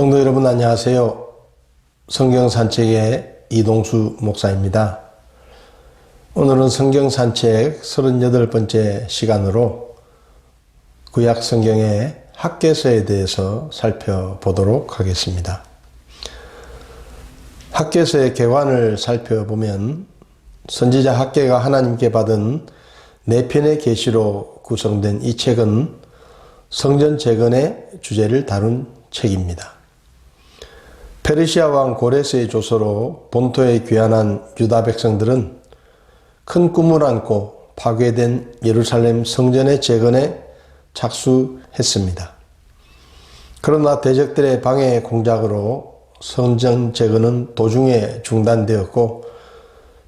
성도 여러분 안녕하세요. 성경 산책의 이동수 목사입니다. 오늘은 성경 산책 38번째 시간으로 구약 성경의 학계서에 대해서 살펴보도록 하겠습니다. 학계서의 개관을 살펴보면 선지자 학계가 하나님께 받은 네 편의 계시로 구성된 이 책은 성전 재건의 주제를 다룬 책입니다. 페르시아 왕 고레스의 조서로 본토에 귀환한 유다 백성들은 큰 꿈을 안고 파괴된 예루살렘 성전의 재건에 착수했습니다. 그러나 대적들의 방해 공작으로 성전 재건은 도중에 중단되었고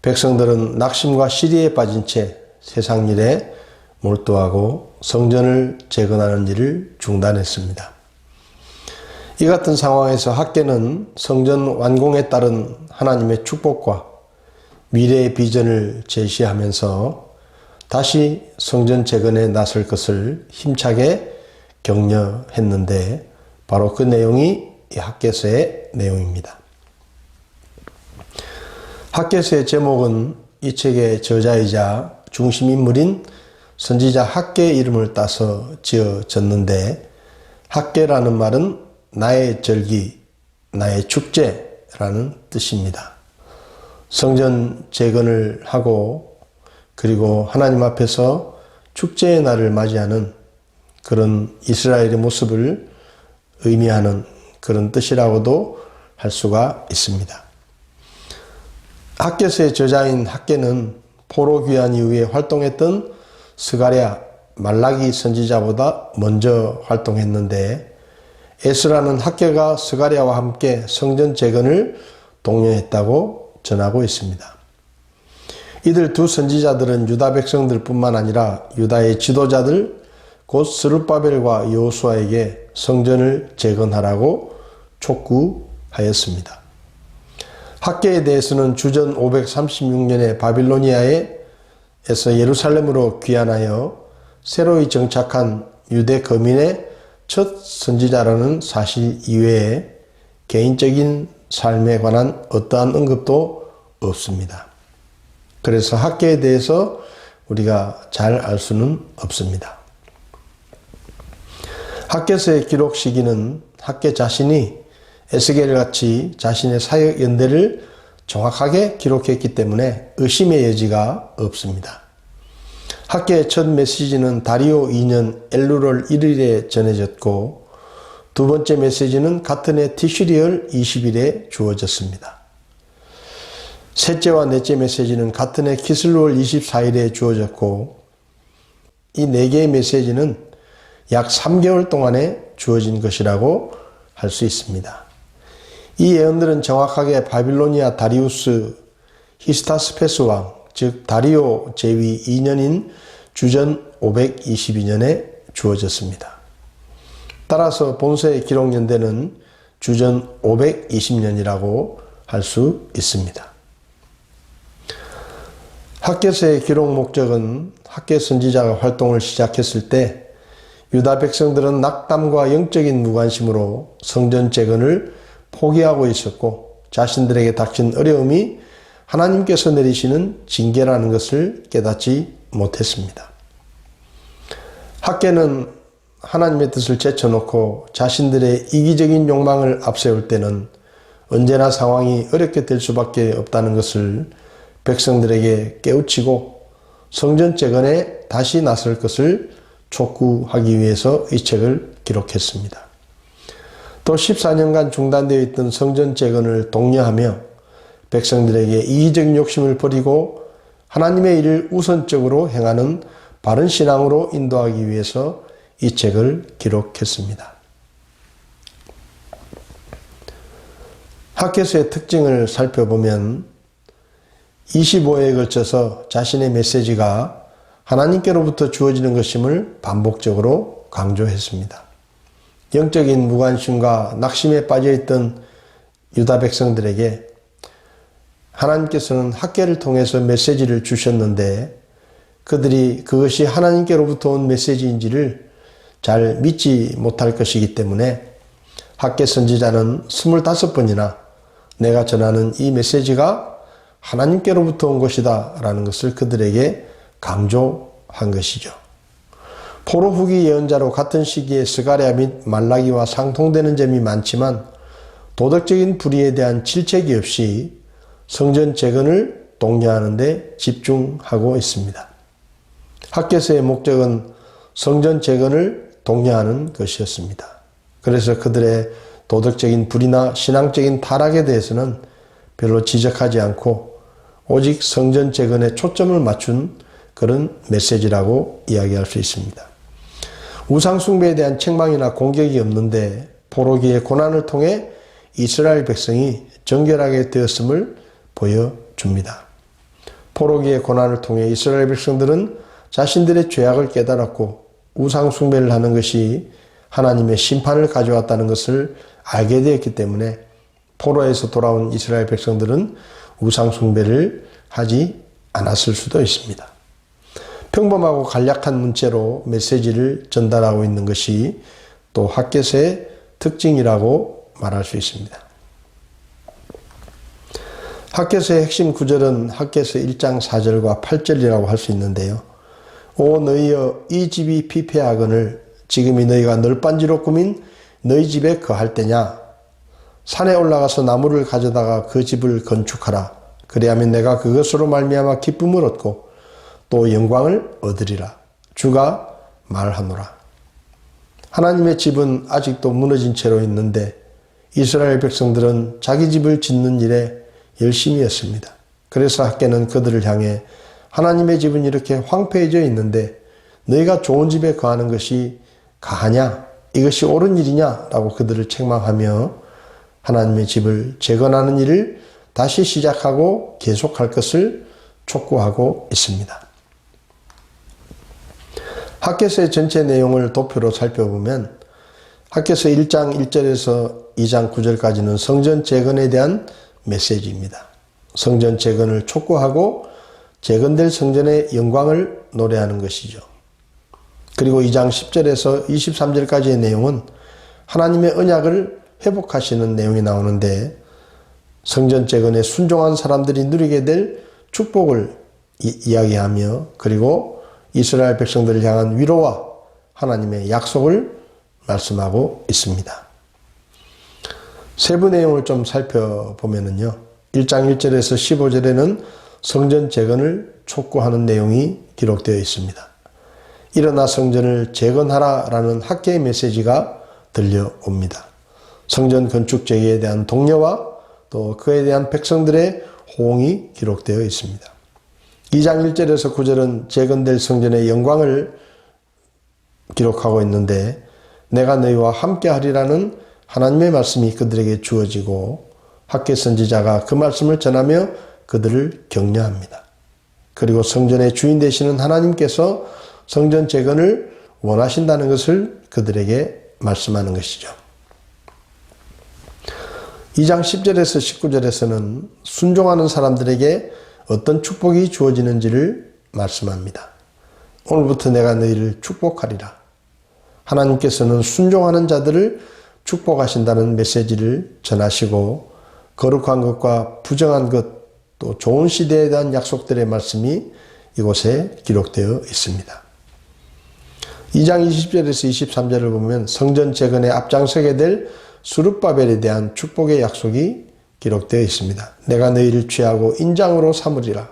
백성들은 낙심과 시리에 빠진 채 세상 일에 몰두하고 성전을 재건하는 일을 중단했습니다. 이 같은 상황에서 학계는 성전 완공에 따른 하나님의 축복과 미래의 비전을 제시하면서 다시 성전 재건에 나설 것을 힘차게 격려했는데 바로 그 내용이 이 학계서의 내용입니다. 학계서의 제목은 이 책의 저자이자 중심인물인 선지자 학계의 이름을 따서 지어졌는데 학계라는 말은 나의 절기, 나의 축제라는 뜻입니다. 성전 재건을 하고 그리고 하나님 앞에서 축제의 날을 맞이하는 그런 이스라엘의 모습을 의미하는 그런 뜻이라고도 할 수가 있습니다. 학계서의 저자인 학계는 포로 귀환 이후에 활동했던 스가랴, 말라기 선지자보다 먼저 활동했는데 에스라는 학계가 스가랴와 함께 성전 재건을 독려했다고 전하고 있습니다. 이들 두 선지자들은 유다 백성들뿐만 아니라 유다의 지도자들 곧 스룹바벨과 여호수아에게 성전을 재건하라고 촉구하였습니다. 학계에 대해서는 주전 536년에 바빌로니아에서 예루살렘으로 귀환하여 새로이 정착한 유대 거민의 첫 선지자라는 사실 이외에 개인적인 삶에 관한 어떠한 언급도 없습니다. 그래서 학계에 대해서 우리가 잘 알 수는 없습니다. 학계서의 기록 시기는 학계 자신이 에스겔 같이 자신의 사역 연대를 정확하게 기록했기 때문에 의심의 여지가 없습니다. 학계의 첫 메시지는 다리오 2년 엘루럴 1일에 전해졌고 두 번째 메시지는 같은 해 티슈리얼 20일에 주어졌습니다. 셋째와 넷째 메시지는 같은 해 키슬루얼 24일에 주어졌고 이 네 개의 메시지는 약 3개월 동안에 주어진 것이라고 할 수 있습니다. 이 예언들은 정확하게 바빌로니아 다리우스 히스타스페스 왕, 즉 다리오 제위 2년인 주전 522년에 주어졌습니다. 따라서 본서의 기록 연대는 주전 520년이라고 할 수 있습니다. 학계서의 기록 목적은 학계 선지자가 활동을 시작했을 때 유다 백성들은 낙담과 영적인 무관심으로 성전 재건을 포기하고 있었고 자신들에게 닥친 어려움이 하나님께서 내리시는 징계라는 것을 깨닫지 못했습니다. 학계는 하나님의 뜻을 제쳐놓고 자신들의 이기적인 욕망을 앞세울 때는 언제나 상황이 어렵게 될 수밖에 없다는 것을 백성들에게 깨우치고 성전 재건에 다시 나설 것을 촉구하기 위해서 이 책을 기록했습니다. 또 14년간 중단되어 있던 성전 재건을 독려하며 백성들에게 이기적 욕심을 버리고 하나님의 일을 우선적으로 행하는 바른 신앙으로 인도하기 위해서 이 책을 기록했습니다. 학계서의 특징을 살펴보면 25회에 걸쳐서 자신의 메시지가 하나님께로부터 주어지는 것임을 반복적으로 강조했습니다. 영적인 무관심과 낙심에 빠져있던 유다 백성들에게 하나님께서는 학계를 통해서 메시지를 주셨는데 그들이 그것이 하나님께로부터 온 메시지인지를 잘 믿지 못할 것이기 때문에 학계 선지자는 25번이나 내가 전하는 이 메시지가 하나님께로부터 온 것이다 라는 것을 그들에게 강조한 것이죠. 포로 후기 예언자로 같은 시기에 스가랴 및 말라기와 상통되는 점이 많지만 도덕적인 불의에 대한 질책이 없이 성전 재건을 독려하는 데 집중하고 있습니다. 학계서의 목적은 성전 재건을 독려하는 것이었습니다. 그래서 그들의 도덕적인 불이나 신앙적인 타락에 대해서는 별로 지적하지 않고 오직 성전 재건에 초점을 맞춘 그런 메시지라고 이야기할 수 있습니다. 우상숭배에 대한 책망이나 공격이 없는데 포로기의 고난을 통해 이스라엘 백성이 정결하게 되었음을 보여줍니다. 포로기의 고난을 통해 이스라엘 백성들은 자신들의 죄악을 깨달았고 우상숭배를 하는 것이 하나님의 심판을 가져왔다는 것을 알게 되었기 때문에 포로에서 돌아온 이스라엘 백성들은 우상숭배를 하지 않았을 수도 있습니다. 평범하고 간략한 문체로 메시지를 전달하고 있는 것이 또 학계서의 특징이라고 말할 수 있습니다. 학계서의 핵심 구절은 학계서 1장 4절과 8절이라고 할 수 있는데요. 오 너희여 이 집이 피폐하거늘 지금이 너희가 널빤지로 꾸민 너희 집에 거할 때냐? 산에 올라가서 나무를 가져다가 그 집을 건축하라. 그리하면 내가 그것으로 말미암아 기쁨을 얻고 또 영광을 얻으리라. 주가 말하노라. 하나님의 집은 아직도 무너진 채로 있는데 이스라엘 백성들은 자기 집을 짓는 일에 열심히 했습니다. 그래서 학계는 그들을 향해 하나님의 집은 이렇게 황폐해져 있는데 너희가 좋은 집에 거하는 것이 가하냐? 이것이 옳은 일이냐? 라고 그들을 책망하며 하나님의 집을 재건하는 일을 다시 시작하고 계속할 것을 촉구하고 있습니다. 학계서의 전체 내용을 도표로 살펴보면 학계서 1장 1절에서 2장 9절까지는 성전 재건에 대한 메시지입니다. 성전 재건을 촉구하고 재건될 성전의 영광을 노래하는 것이죠. 그리고 2장 10절에서 23절까지의 내용은 하나님의 언약을 회복하시는 내용이 나오는데 성전 재건에 순종한 사람들이 누리게 될 축복을 이, 야기하며 그리고 이스라엘 백성들을 향한 위로와 하나님의 약속을 말씀하고 있습니다. 세부 내용을 좀 살펴보면은요. 1장 1절에서 15절에는 성전 재건을 촉구하는 내용이 기록되어 있습니다. 일어나 성전을 재건하라 라는 학계의 메시지가 들려옵니다. 성전 건축 재개에 대한 독려와 또 그에 대한 백성들의 호응이 기록되어 있습니다. 2장 1절에서 9절은 재건될 성전의 영광을 기록하고 있는데 내가 너희와 함께 하리라는 하나님의 말씀이 그들에게 주어지고 학계 선지자가 그 말씀을 전하며 그들을 격려합니다. 그리고 성전의 주인 되시는 하나님께서 성전 재건을 원하신다는 것을 그들에게 말씀하는 것이죠. 2장 10절에서 19절에서는 순종하는 사람들에게 어떤 축복이 주어지는지를 말씀합니다. 오늘부터 내가 너희를 축복하리라. 하나님께서는 순종하는 자들을 축복하신다는 메시지를 전하시고 거룩한 것과 부정한 것, 또 좋은 시대에 대한 약속들의 말씀이 이곳에 기록되어 있습니다. 2장 20절에서 23절을 보면 성전 재건에 앞장서게 될 수르바벨에 대한 축복의 약속이 기록되어 있습니다. 내가 너희를 취하고 인장으로 삼으리라.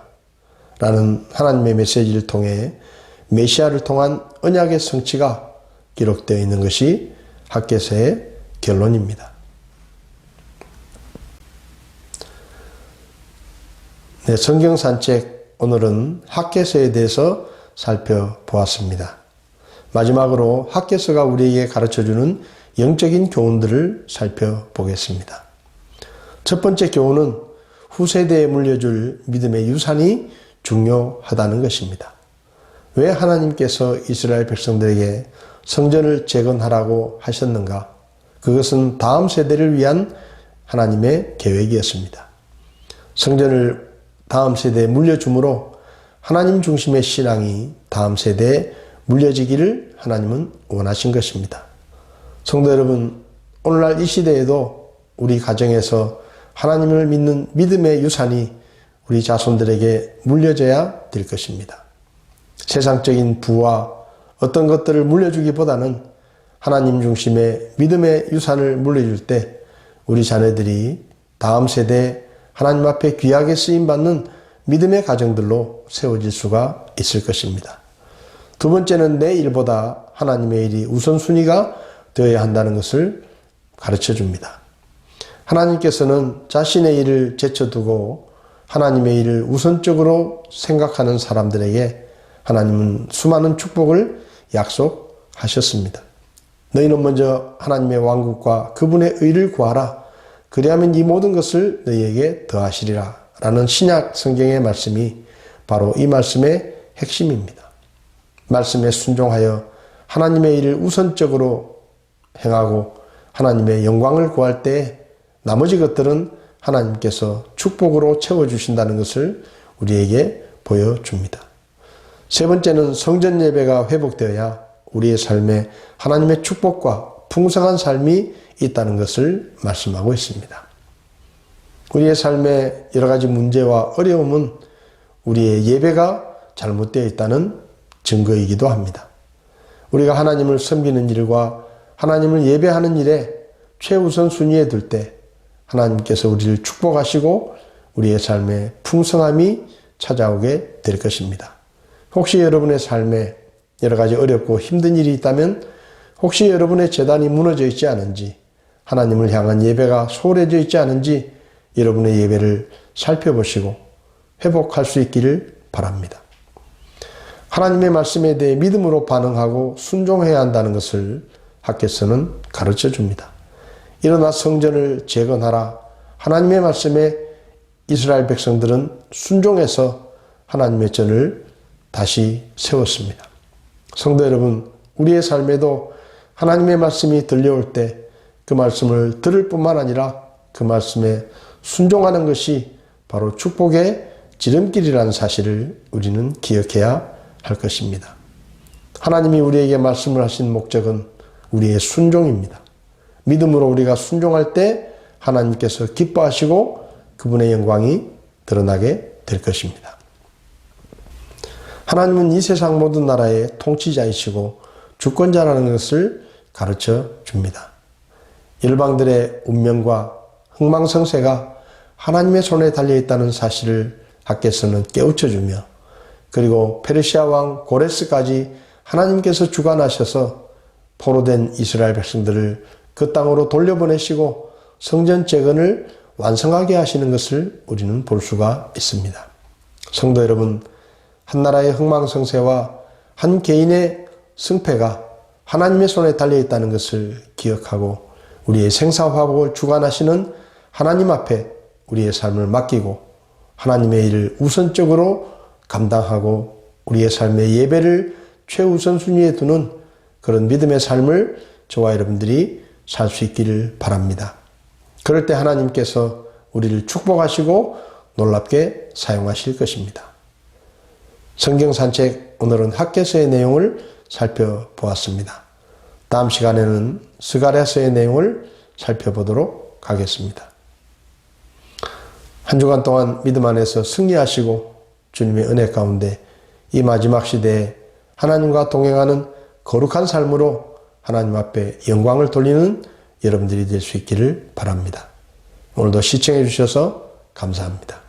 라는 하나님의 메시지를 통해 메시아를 통한 언약의 성취가 기록되어 있는 것이 학계서의 결론입니다. 네, 성경 산책 오늘은 학계서에 대해서 살펴보았습니다. 마지막으로 학계서가 우리에게 가르쳐주는 영적인 교훈들을 살펴보겠습니다. 첫 번째 교훈은 후세대에 물려줄 믿음의 유산이 중요하다는 것입니다. 왜 하나님께서 이스라엘 백성들에게 성전을 재건하라고 하셨는가? 그것은 다음 세대를 위한 하나님의 계획이었습니다. 성전을 다음 세대에 물려줌으로 하나님 중심의 신앙이 다음 세대에 물려지기를 하나님은 원하신 것입니다. 성도 여러분, 오늘날 이 시대에도 우리 가정에서 하나님을 믿는 믿음의 유산이 우리 자손들에게 물려져야 될 것입니다. 세상적인 부와 어떤 것들을 물려주기보다는 하나님 중심의 믿음의 유산을 물려줄 때 우리 자녀들이 다음 세대 하나님 앞에 귀하게 쓰임 받는 믿음의 가정들로 세워질 수가 있을 것입니다. 두 번째는 내 일보다 하나님의 일이 우선순위가 되어야 한다는 것을 가르쳐 줍니다. 하나님께서는 자신의 일을 제쳐두고 하나님의 일을 우선적으로 생각하는 사람들에게 하나님은 수많은 축복을 약속하셨습니다. 너희는 먼저 하나님의 왕국과 그분의 의를 구하라. 그리하면 이 모든 것을 너희에게 더하시리라. 라는 신약 성경의 말씀이 바로 이 말씀의 핵심입니다. 말씀에 순종하여 하나님의 일을 우선적으로 행하고 하나님의 영광을 구할 때 나머지 것들은 하나님께서 축복으로 채워주신다는 것을 우리에게 보여줍니다. 세 번째는 성전 예배가 회복되어야 우리의 삶에 하나님의 축복과 풍성한 삶이 있다는 것을 말씀하고 있습니다. 우리의 삶에 여러 가지 문제와 어려움은 우리의 예배가 잘못되어 있다는 증거이기도 합니다. 우리가 하나님을 섬기는 일과 하나님을 예배하는 일에 최우선 순위에 둘때 하나님께서 우리를 축복하시고 우리의 삶에 풍성함이 찾아오게 될 것입니다. 혹시 여러분의 삶에 여러 가지 어렵고 힘든 일이 있다면 혹시 여러분의 재단이 무너져 있지 않은지 하나님을 향한 예배가 소홀해져 있지 않은지 여러분의 예배를 살펴보시고 회복할 수 있기를 바랍니다. 하나님의 말씀에 대해 믿음으로 반응하고 순종해야 한다는 것을 학교에서는 가르쳐 줍니다. 일어나 성전을 재건하라. 하나님의 말씀에 이스라엘 백성들은 순종해서 하나님의 전을 다시 세웠습니다. 성도 여러분, 우리의 삶에도 하나님의 말씀이 들려올 때 그 말씀을 들을 뿐만 아니라 그 말씀에 순종하는 것이 바로 축복의 지름길이라는 사실을 우리는 기억해야 할 것입니다. 하나님이 우리에게 말씀을 하신 목적은 우리의 순종입니다. 믿음으로 우리가 순종할 때 하나님께서 기뻐하시고 그분의 영광이 드러나게 될 것입니다. 하나님은 이 세상 모든 나라의 통치자이시고 주권자라는 것을 가르쳐 줍니다. 일방들의 운명과 흥망성쇠가 하나님의 손에 달려 있다는 사실을 학계에서는 깨우쳐 주며 그리고 페르시아 왕 고레스까지 하나님께서 주관하셔서 포로된 이스라엘 백성들을 그 땅으로 돌려보내시고 성전 재건을 완성하게 하시는 것을 우리는 볼 수가 있습니다. 성도 여러분, 한 나라의 흥망성쇠와 한 개인의 승패가 하나님의 손에 달려 있다는 것을 기억하고 우리의 생사화복을 주관하시는 하나님 앞에 우리의 삶을 맡기고 하나님의 일을 우선적으로 감당하고 우리의 삶의 예배를 최우선 순위에 두는 그런 믿음의 삶을 저와 여러분들이 살 수 있기를 바랍니다. 그럴 때 하나님께서 우리를 축복하시고 놀랍게 사용하실 것입니다. 성경 산책 오늘은 학계서의 내용을 살펴보았습니다. 다음 시간에는 스가랴서의 내용을 살펴보도록 하겠습니다. 한 주간 동안 믿음 안에서 승리하시고 주님의 은혜 가운데 이 마지막 시대에 하나님과 동행하는 거룩한 삶으로 하나님 앞에 영광을 돌리는 여러분들이 될 수 있기를 바랍니다. 오늘도 시청해 주셔서 감사합니다.